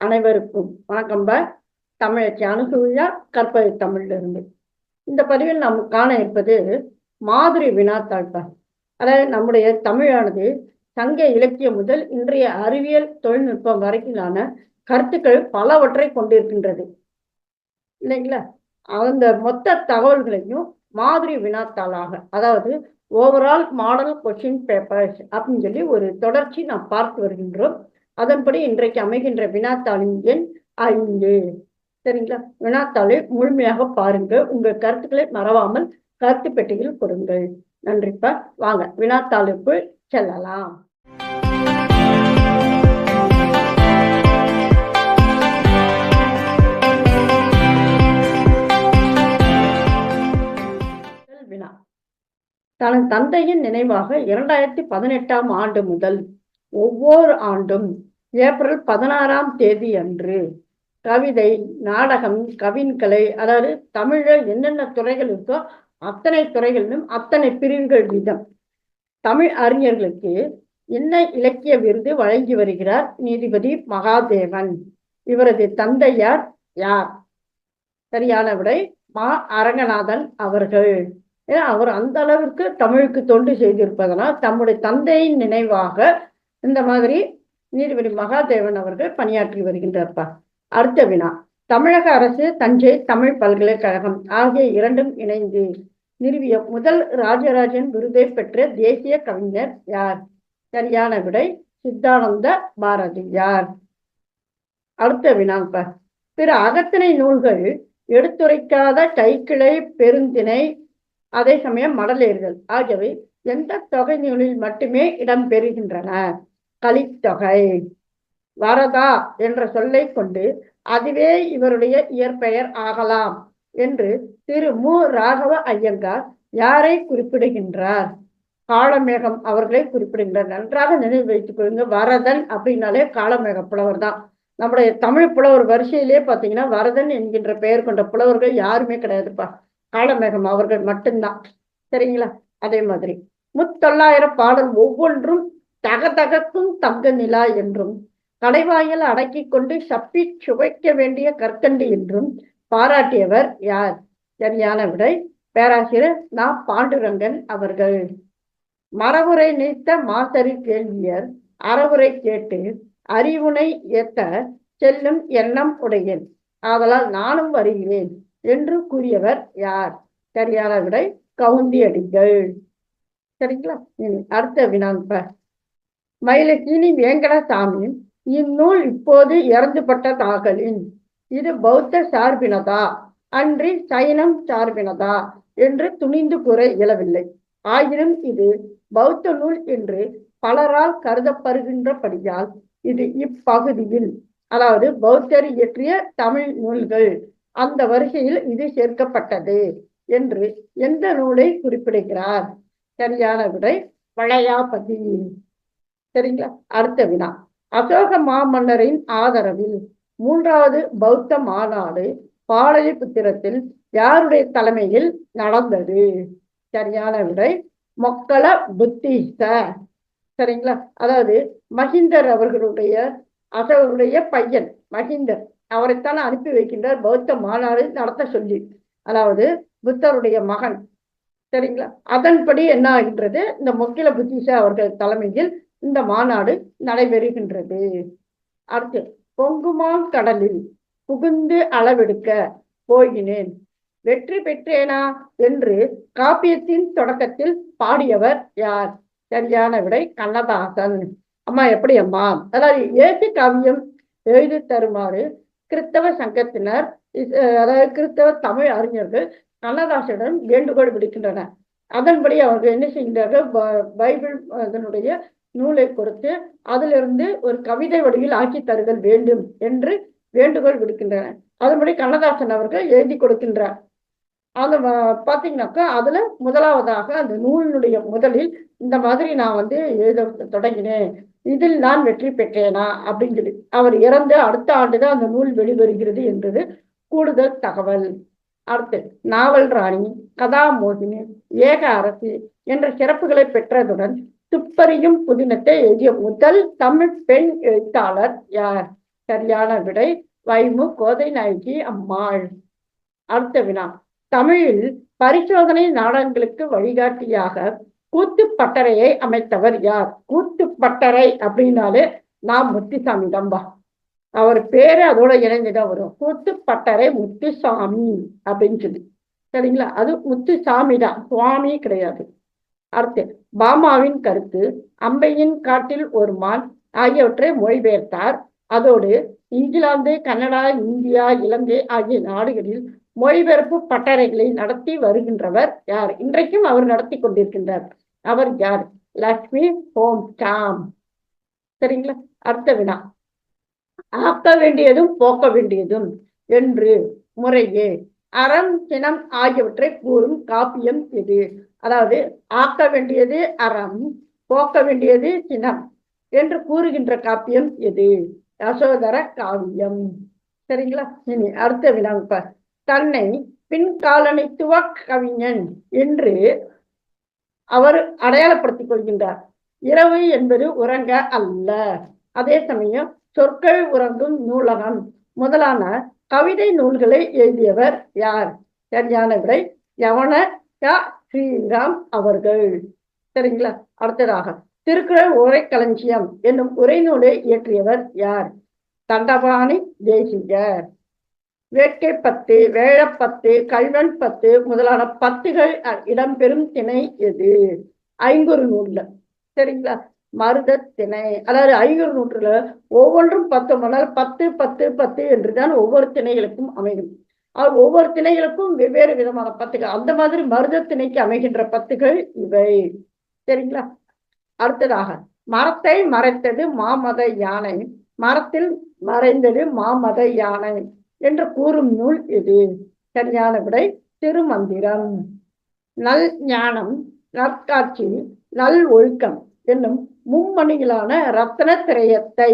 அனைவருக்கும் வணக்கம்ப தமிழச்சி அனுசூயா கற்பக தமிழிலிருந்து. இந்த பதிவில் நாம் காண இருப்பது மாதிரி வினாத்தாழ்ப அதாவது நம்முடைய தமிழானது சங்க இலக்கியம் முதல் இன்றைய அறிவியல் தொழில்நுட்பம் வரைக்கிலான கருத்துக்கள் பலவற்றை கொண்டிருக்கின்றது. இல்லைங்களா? அந்த மொத்த தகவல்களையும் மாதிரி வினாத்தாளாக அதாவது ஓவரால் மாடல் கொஷின் பேப்பர்ஸ் அப்படின்னு சொல்லி ஒரு தொடர்ச்சி நாம் பார்த்து வருகின்றோம். அதன்படி இன்றைக்கு அமைகின்ற வினாத்தாளின் எண் ஐந்து. சரிங்களா? வினாத்தாளை முழுமையாக பாருங்க உங்க கருத்துக்களை மறவாமல் கருத்து பெட்டியில் கொடுங்கள். நன்றிப்பா வாங்க. வினாத்தாளுக்கு செல்லலாம். வினா. தனது தந்தையின் நினைவாக இரண்டாயிரத்தி பதினெட்டாம் ஆண்டு முதல் ஒவ்வொரு ஆண்டும் ஏப்ரல் பதினாறாம் தேதி அன்று கவிதை நாடகம் கவின்கலை அதாவது தமிழ என்னென்ன துறைகள் இருக்கோ அத்தனை துறைகளிலும் அத்தனை பிரிவுகள் வீதம். தமிழ் அறிஞர்களுக்கு என்ன இலக்கிய விருது வழங்கி வருகிறார் நீதிபதி மகாதேவன்? இவரது தந்தையார் யார்? சரியான விடை மா. அரங்கநாதன் அவர்கள். ஏன்னா அவர் அந்த அளவிற்கு தமிழுக்கு தொண்டு செய்திருப்பதனால் தம்முடைய தந்தையின் நினைவாக இந்த மாதிரி நீதிபதி மகாதேவன் அவர்கள் பணியாற்றி வருகின்றார்ப்பா. அடுத்த வினா. தமிழக அரசு தஞ்சை தமிழ் பல்கலைக்கழகம் ஆகிய இரண்டும் இணைந்து நிறுவிய முதல் ராஜராஜன் விருதை பெற்ற தேசிய கவிஞர் யார்? சரியான விடை சித்தானந்த பாரதியார் அடுத்த வினாப்ப. பிற அகத்திணை நூல்கள் எடுத்துரைக்காத கைக்கிளை பெருந்திணை அதே சமயம் மடலேறுதல் ஆகியவை எந்த தொகை நூலில் மட்டுமே இடம்பெறுகின்றன கலித்தொகை வரதா என்ற சொல்லை கொண்டு அதுவே இவருடைய இயற்பெயர் ஆகலாம் என்று திரு மு. ராகவ ஐயங்கார் யாரை குறிப்பிடுகின்றார்? காளமேகம் அவர்களை குறிப்பிடுகின்றார். நன்றாக நினைவு வைத்துக் கொள்ளுங்க. வரதன் அப்படின்னாலே காளமேக புலவர் தான். நம்முடைய தமிழ் புலவர் வரிசையிலே பார்த்தீங்கன்னா வரதன் என்கின்ற பெயர் கொண்ட புலவர்கள் யாருமே கிடையாதுப்பா. காளமேகம் அவர்கள் மட்டும்தான். சரிங்களா? அதே மாதிரி. முத்தொள்ளாயிரம் பாடல் ஒவ்வொன்றும் தகதகக்கும் தங்க நிலா என்றும் கடைவாயில் அடக்கி கொண்டு சப்பி சுவைக்க வேண்டிய கற்கண்டு என்றும் பாராட்டியவர் யார்? சரியான விடை பேராசிரியர் நா. பாண்டுரங்கன் அவர்கள். மரபுரை நீத்த மாசரி கேள்வியர் அறவுரை கேட்டு அறிவுனை ஏத்த செல்லும் எண்ணம் உடையேன். ஆதலால் நானும் வருகிறேன் என்று கூறியவர் யார்? சரியான விடை கவுந்தியடிகள் சரிங்களா? அடுத்த வினான்ப மயிலக்கீனி வேங்கடசாமி இந்நூல் இப்போது இறந்துபட்டதாகலின். இது பௌத்த சார்பினதா? அன்றி சைனம் சார்பினதா? என்று துணிந்து கூற இயலவில்லை. ஆயினும் இது பௌத்த நூல் என்று பலரால் கருதப்படுகின்றபடியால் இது இப்பகுதியில் அதாவது பௌத்தர் இயற்றிய தமிழ் நூல்கள் அந்த வரிசையில் இது சேர்க்கப்பட்டது என்று எந்த நூலை குறிப்பிடுகிறார்? சரியான விடை வளையாபதி. சரிங்களா? அடுத்த வினா. அசோக மாமன்னரின் ஆதரவில் மூன்றாவது பௌத்த மாநாடு பாடலிபுத்திரத்தில் யாருடைய தலைமையில் நடந்தது? சரியான விடை மொக்கல புத்திச சரிங்களா? அதாவது மஹிந்தர் அவர்களுடைய அசோகருடைய பையன் மஹிந்தர். அவரைத்தான் அனுப்பி வைக்கின்றார் பௌத்த மாநாடு நடத்த சொல்லி. அதாவது புத்தருடைய மகன். சரிங்களா? அதன்படி என்ன ஆகின்றது? இந்த மொக்கில புத்திச அவர்கள் தலைமையில் இந்த மாநாடு நடைபெறுகின்றது. அடுத்து பொங்குமான் கடலில் புகுந்து அளவெடுக்க போகினேன். வெற்றி பெற்றேனா என்று காப்பியத்தின் தொடக்கத்தில் பாடியவர் யார்? சரியான விடை கண்ணதாசன். அம்மா எப்படி அம்மா? அதாவது ஏசு காவியம் எழுதி தருமாறு கிறிஸ்தவ சங்கத்தினர் அதாவது கிறிஸ்தவ தமிழ் அறிஞர்கள் கண்ணதாசனிடம் வேண்டுகோள் விடுக்கின்றனர். அதன்படி அவர்கள் என்ன செய்கின்றார்கள்? பைபிள் அதனுடைய நூலை கொடுத்து அதிலிருந்து ஒரு கவிதை வடிவில் ஆக்கி தருதல் வேண்டும் என்று வேண்டுகோள் விடுக்கின்றனர் அதன்படி கண்ணதாசன் அவர்கள் எழுதி கொடுக்கின்றார். அது பார்த்தீங்கன்னாக்கா அதுல முதலாவதாக அந்த நூலினுடைய முதலில் இந்த மாதிரி நான் வந்து எழுத தொடங்கினேன். இதில் நான் வெற்றி பெற்றேனா? அப்படின்னு சொல்லி அவர் இறந்து அடுத்த ஆண்டுதான் அந்த நூல் வெளிவருகிறது என்பது கூடுதல் தகவல். அடுத்து நாவல் ராணி கதாமோகினி ஏக அரசி என்ற சிறப்புகளை பெற்றதுடன் துப்பறியும் புதினத்தை எழுதிய முதல் தமிழ் பெண் எழுத்தாளர் யார்? சரியான விடை வைமு கோதை நாயகி அம்மாள். அடுத்த வினா. தமிழில் பரிசோதனை நாடகங்களுக்கு வழிகாட்டியாக கூத்து பட்டறையை அமைத்தவர் யார்? கூத்து பட்டறை அப்படின்னாலே நாம் முத்துசாமி தம்பா அவர் பேரு அதோட இணைந்துதான் வரும். கூத்து பட்டறை முத்துசாமி அப்படின்னு சொல்லி. சரிங்களா? அது முத்துசாமி தான். சுவாமி கிடையாது. அடுத்து பாமாவின் கருத்து அம்பையின் காட்டில் ஒரு மான் ஆகியவற்றை மொழிபெயர்த்தார். அதோடு இங்கிலாந்து கனடா இந்தியா இலங்கை ஆகிய நாடுகளில் மொழிபெயர்ப்பு பட்டறைகளை நடத்தி வருகின்றவர் யார்? இன்றைக்கும் அவர் நடத்தி கொண்டிருக்கின்றார். அவர் யார்? லக்ஷ்மி ஹோம் டாம் சரிங்களா? அடுத்த வினா. ஆக்க வேண்டியதும் போக்க வேண்டியதும் என்று முறையே அறம் சினம் ஆகியவற்றை கூறும் காப்பியம் எது அதாவது ஆக்க வேண்டியது அறம் போக்க வேண்டியது சினம் என்று கூறுகின்ற காப்பியம் எது யசோதர காவியம். சரிங்களா? இனி அடுத்த வினாங்க தன்னை பின்காலனித்துவ கவிஞன் என்று அவர் அடையாளப்படுத்திக் கொள்கின்றார். இரவு என்பது உறங்க அல்ல. அதே சமயம் சொற்கள் உறங்கும் நூலகம். முதலான கவிதை நூல்களை எழுதியவர் யார்? சரியான விடை யவன ஸ்ரீராம் அவர்கள். சரிங்களா? அடுத்ததாக திருக்குறள் உரை களஞ்சியம் என்னும் உரைநூலை இயற்றியவர் யார்? தண்டபாணி தேசிகர். வேட்கை பத்து வேழப்பத்து கல்வன் பத்து முதலான பத்துகள் இடம்பெறும் திணை எது? ஐங்குறு நூல்ல சரிங்களா? மருத திணை. அதாவது ஐங்குறு நூற்றுல ஒவ்வொன்றும் பத்து மணல் பத்து பத்து பத்து என்றுதான் ஒவ்வொரு திணைகளுக்கும் அமையும். ஒவ்வொரு திணைகளுக்கும் வெவ்வேறு விதமான பத்துகள். அந்த மாதிரி மருத திணைக்கு அமைகின்ற பத்துகள் இவை. சரிங்களா? அடுத்ததாக மரத்தை மறைத்தது மாமத யானை. மரத்தில் மறைந்தது மாமத யானை என்று கூறும் நூல் இது. சரியான விடை திருமந்திரம். நல் ஞானம் நற்காட்சி நல் ஒழுக்கம் என்னும் மும்மணிகளான ரத்ன திரையத்தை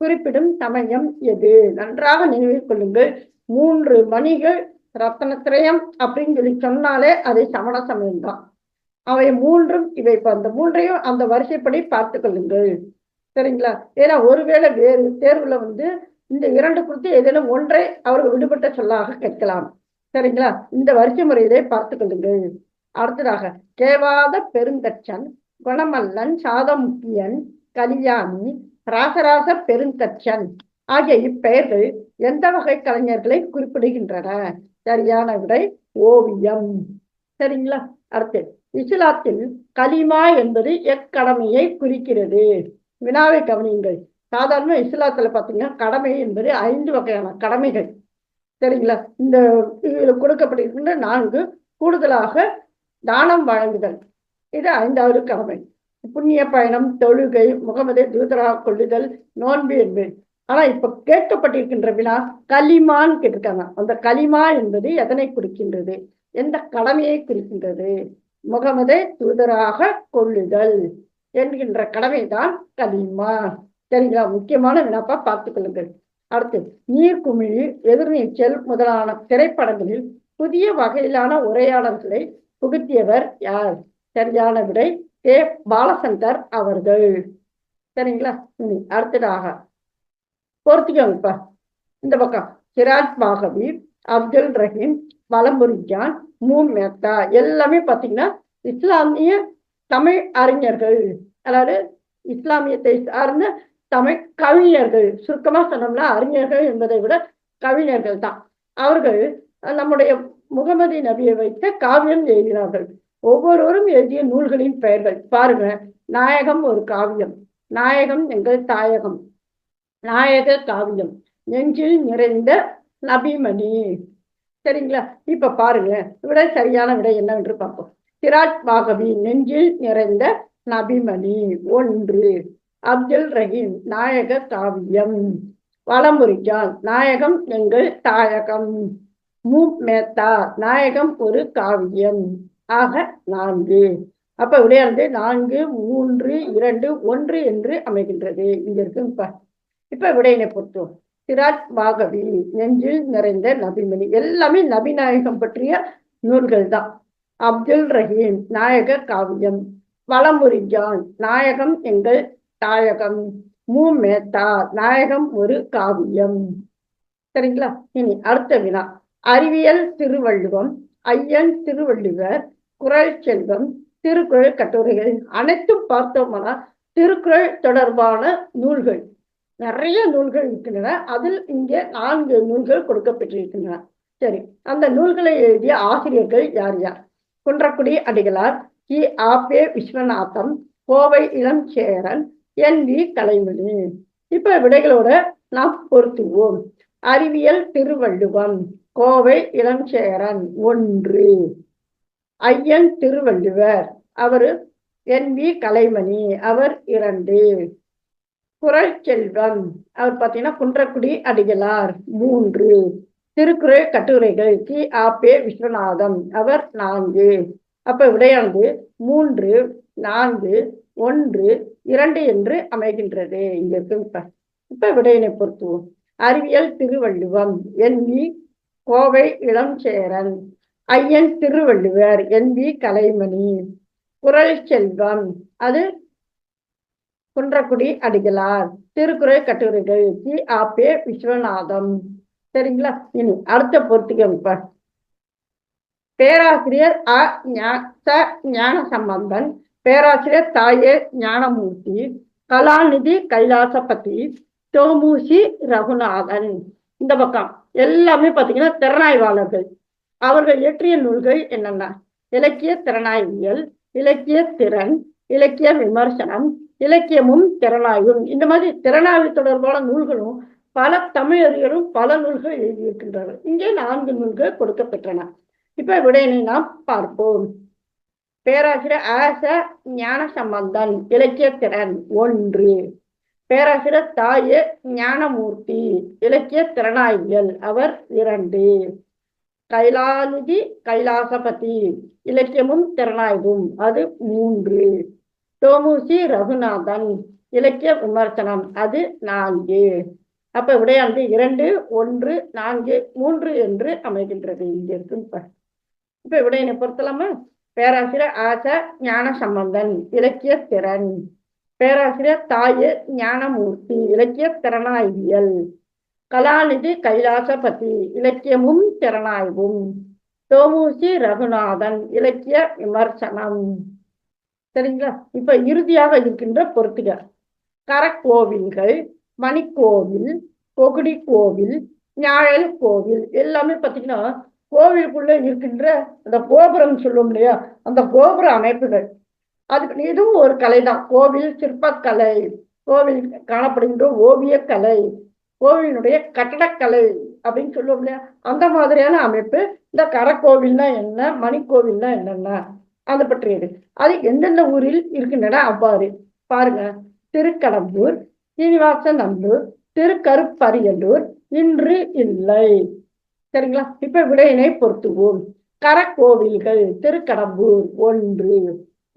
குறிப்பிடும் சமயம் எது? நன்றாக நினைவில் கொள்ளுங்கள். மூன்று மணிகள் ரத்தனத்திரயம் அப்படின்னு சொல்லி சொன்னாலே அது சமண சமயம் தான் அவை மூன்றும் இவை அந்த மூன்றையும் அந்த வரிசைப்படி பார்த்து கொள்ளுங்கள். சரிங்களா? ஏன்னா ஒருவேளை வேறு தேர்வுல வந்து இந்த இரண்டு குறித்து ஏதேனும் ஒன்றை அவர்கள் விடுபட்ட சொல்லாக கேட்கலாம். சரிங்களா? இந்த வரிசை முறையிலே பார்த்து கொள்ளுங்கள். அடுத்ததாக கேவாத பெருந்தச்சன் குணமல்லன் சாதமுக்கியன் கலியாணி ராசராச பெருந்தச்சன் ஆகிய இப்பெயர்கள் எந்த வகை கலைஞர்களை குறிப்பிடுகின்றன? சரியான விடை ஓவியம். சரிங்களா? அடுத்து இஸ்லாத்தில் கலிமா என்பது எக்கடமையை குறிக்கிறது. வினாவை கவனியுங்கள். சாதாரண இஸ்லாத்துல பாத்தீங்கன்னா கடமை என்பது ஐந்து வகையான கடமைகள். சரிங்களா? இந்த இதில் கொடுக்கப்படுகின்ற நான்கு கூடுதலாக தானம் வழங்குதல். இது ஐந்தாவது கடமை. புண்ணிய பயணம் தொழுகை முகமதை தூதராக கொள்ளுதல் நோன்பு என்பது. ஆனா இப்ப கேட்கப்பட்டிருக்கின்ற வினா களிமான்னு கேட்டிருக்காங்க. அந்த களிமா என்பது எதனை குறிக்கின்றது? எந்த கடமையை குறிக்கின்றது? முகமதை தூதராக கொள்ளுதல் என்கின்ற கடமை தான் களிமா. சரிங்களா? முக்கியமான வினாப்பா பார்த்துக்கொள்ளுங்கள் அடுத்து நீர்க்குமிழி எதிர்நீச்சல் முதலான திரைப்படங்களில் புதிய வகையிலான உரையாடல்களை புகுத்தியவர் யார்? சரியான விடை கே. பாலசங்கர் அவர்கள். சரிங்களா? அடுத்ததாக. பொறுத்திக்கோங்கப்பா இந்த பக்கம். சிராஜ் மாகவி அப்துல் ரஹீம் வலம்புரிஜான் மூன் மேத்தா. எல்லாமே பார்த்தீங்கன்னா இஸ்லாமிய தமிழ் அறிஞர்கள். அதாவது இஸ்லாமியத்தை சார்ந்த தமிழ் கவிஞர்கள். சுருக்கமா சொன்னோம்னா அறிஞர்கள் என்பதை விட கவிஞர்கள் தான். அவர்கள் நம்முடைய முகமதி நபியை வைத்த காவியம் எழுதினார்கள். ஒவ்வொருவரும் எழுதிய நூல்களின் பெயர்கள். பாருங்க நாயகம் ஒரு காவியம். நாயகம் எங்கள் தாயகம். நாயக காவியம். நெஞ்சில் நிறைந்த நபிமணி. சரிங்களா? இப்ப பாருங்க விட சரியான விடை என்னவென்று பார்ப்போம். சிராஜ் பாகவி நெஞ்சில் நிறைந்த நபிமணி. ஒன்று அப்துல் ரஹீம் நாயக காவியம். வளமுறிஜான் நாயகம் எங்கள் தாயகம். மு. மேத்தா நாயகம் ஒரு காவியம். ஆக நான்கு. அப்ப விடையானது நான்கு மூன்று இரண்டு ஒன்று என்று அமைகின்றது. இங்க இருக்கு இப்ப இப்ப விடையினை பொறுத்தோம். சிராஜ் பாகவி நெஞ்சில் நிறைந்த நபிமணி. எல்லாமே நபிநாயகம் பற்றிய நூல்கள் தான். அப்துல் ரஹீம் நாயக காவியம். வளமுறிஜான் நாயகம் எங்கள் தாயகம். மு. மேத்தா நாயகம் ஒரு காவியம். சரிங்களா? இனி அடுத்த வினா. அறிவியல் திருவள்ளுவம் ஐயன் திருவள்ளுவர் குரல் செல்வம் திருக்குறள் கட்டுரைகள் அனைத்தும் பார்த்தோம்னா திருக்குறள் தொடர்பான நூல்கள் நிறைய நூல்கள் இருக்கின்றன. அதில் இங்கே நான்கு நூல்கள் கொடுக்கப்பட்டிருக்கின்றன. சரி அந்த நூல்களை எழுதிய ஆசிரியர்கள் யார் யார்? குன்றக்குடி அடிகளார் கி. ஆபே விஸ்வநாதம் கோவை இளம் சேரன் என். வி. கலைமணி இப்ப விடைகளோட நாம் பொருத்துவோம். அறிவியல் திருவள்ளுவம் கோவை இளஞ்சேரன் ஒன்று. ஐயன் திருவள்ளுவர். அவர் என் வி கலைமணி அவர் இரண்டு. குரல் செல்வம். அவர் பார்த்தீங்கன்னா குன்றக்குடி அடிகளார் மூன்று. திருக்குறள் கட்டுரைகள் கி. ஆபே விஸ்வநாதம். அவர் நான்கு. அப்ப விடையானது மூன்று நான்கு ஒன்று இரண்டு என்று அமைகின்றது. இங்க இருக்கு இப்ப. இப்ப விடையினை பொறுத்துவோம். அறிவியல் திருவள்ளுவம். என் வி கோவை இளஞ்சேரன் ஐயன் திருவள்ளுவர் என் வி. கலைமணி குரல் செல்வம் அது குன்றக்குடி அடிகளார் திருக்குறள் கட்டுரைகள் கி. ஆபே விஸ்வநாதம். சரிங்களா? இனி அடுத்த பொறுத்துக்க பேராசிரியர் அ ச. ஞான சம்பந்தன் பேராசிரியர் தாயே ஞானமூர்த்தி கலாநிதி கைலாசபதி தோமூசி ரகுநாதன். இந்த பக்கம் எல்லாமே பார்த்தீங்கன்னா திறனாய்வாளர்கள். அவர்கள் இயற்றிய நூல்கள் என்னென்ன? இலக்கிய திறனாய்வியல் இலக்கிய திறன் இலக்கிய விமர்சனம் இலக்கியமும் திறனாய்வும் இந்த மாதிரி திறனாய்வு தொடர்பான நூல்களும் பல தமிழர்களும் பல நூல்கள் எழுதியிருக்கின்றனர். இங்கே நான்கு நூல்கள் கொடுக்கப்பெற்றன. இப்ப விடையினை நாம் பார்ப்போம். பேராசிரியர் ஆச ஞான சம்பந்தன் இலக்கிய திறன் ஒன்று. பேராசிரியர் தாய ஞானமூர்த்தி இலக்கிய திறனாய்வியல் அவர் இரண்டு. கைலாநிதி கைலாசபதி இலக்கியமும் திறனாய்வும். அது மூன்று. தோமுசி ரகுநாதன் இலக்கிய விமர்சனம். அது நான்கு. அப்ப விடையானது இரண்டு ஒன்று நான்கு மூன்று என்று அமைகின்றது. இங்க இருக்கு இப்ப விடையினை பொறுத்தலாமா? பேராசிரியர் ஆச ஞான சம்பந்தன் இலக்கிய திறன். பேராசிரியர் தாய ஞானமூர்த்தி இலக்கிய திறனாய்வியல். கலாநிதி கைலாசபதி இலக்கியமும் திறனாய்வும். தோமூசி ரகுநாதன் இலக்கிய விமர்சனம். சரிங்களா? இப்ப இறுதியாக இருக்கின்ற பொருத்துகள் கரக்கோவில்கள் மணிக்கோவில் கொகுடி கோவில் ஞாழல் கோவில் எல்லாமே பார்த்தீங்கன்னா கோவிலுக்குள்ள இருக்கின்ற அந்த கோபுரம் சொல்லும் இல்லையா? அந்த கோபுர அமைப்புகள். அதுக்கு இதுவும் ஒரு கலை தான் கோவில் சிற்பக்கலை. கோவில் காணப்படுகின்ற ஓவியக்கலை. கோவிலினுடைய கட்டடக்கலை அப்படின்னு சொல்லுவோம் இல்லையா? அந்த மாதிரியான அமைப்பு இந்த கரக்கோவில்னா என்ன மணிக்கோவில்னா என்னென்ன அதை பற்றியது. அது எந்தெந்த ஊரில் இருக்கின்றன அவ்வாறு? பாருங்க. திருக்கடம்பூர் சீனிவாசநல்லூர் திருக்கருப்பரியலூர் இன்று இல்லை. சரிங்களா? இப்ப விடையினை பொருத்துவோம். கரக்கோவில்கள் திருக்கடம்பூர் ஒன்று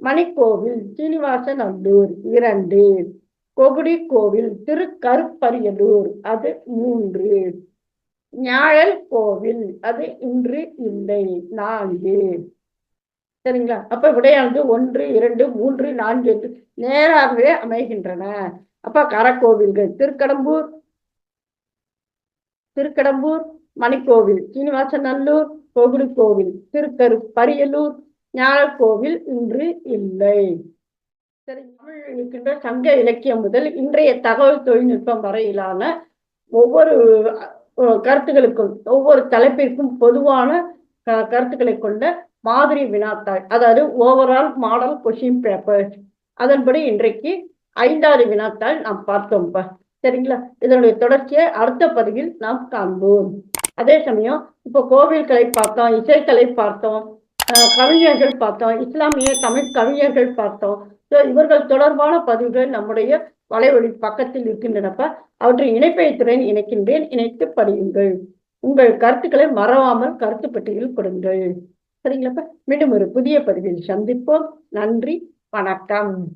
மணிக்கோவில் சீனிவாசநல்லூர் இரண்டு. கொகுடி கோவில் திருக்கருப்பரியலூர் அது மூன்று. ஞாழல் கோவில் அது இன்று இல்லை நான்கு சரிங்களா? அப்ப விடையானது ஒன்று இரண்டு மூன்று நான்கு என்று நேராகவே அமைகின்றன. அப்ப கரக்கோவில்கள் திருக்கடம்பூர் திருக்கடம்பூர் மணிக்கோவில் சீனிவாசநல்லூர் கோகுடி கோவில் திருக்கரு பரியலூர் ஞானக்கோவில் இன்று இல்லை. தமிழ் இருக்கின்ற சங்க இலக்கியம் முதல் இன்றைய தகவல் தொழில்நுட்பம் வரையிலான ஒவ்வொரு கருத்துக்களுக்கும் ஒவ்வொரு தலைப்பிற்கும் பொதுவான கருத்துக்களை கொண்ட மாதிரி வினாத்தாள் அதாவது ஓவரால் மாடல் கொஷின் பேப்பர் அதன்படி இன்றைக்கு ஐந்தாவது வினாத்தாள் நாம் பார்த்தோம்ப்பா சரிங்களா? இதனுடைய தொடர்ச்சியை அடுத்த பதிவில் நாம் காண்போம். அதே சமயம் இப்போ கோவில்களை பார்த்தோம் இசைக்களை பார்த்தோம் கவிஞர்கள் பார்த்தோம் இஸ்லாமிய தமிழ் கவிஞர்கள் பார்த்தோம். இவர்கள் தொடர்பான பதிவுகள் நம்முடைய வலைவழி பக்கத்தில் இருக்கின்றனப்ப அவற்றை இணைப்பை இணைக்கின்றேன். இணைத்து படியுங்கள். உங்கள் கருத்துக்களை மறவாமல் கருத்து பெட்டியில் கொடுங்கள். சரிங்களாப்பா மீண்டும் ஒரு புதிய பதிவில் சந்திப்போம். நன்றி. வணக்கம்.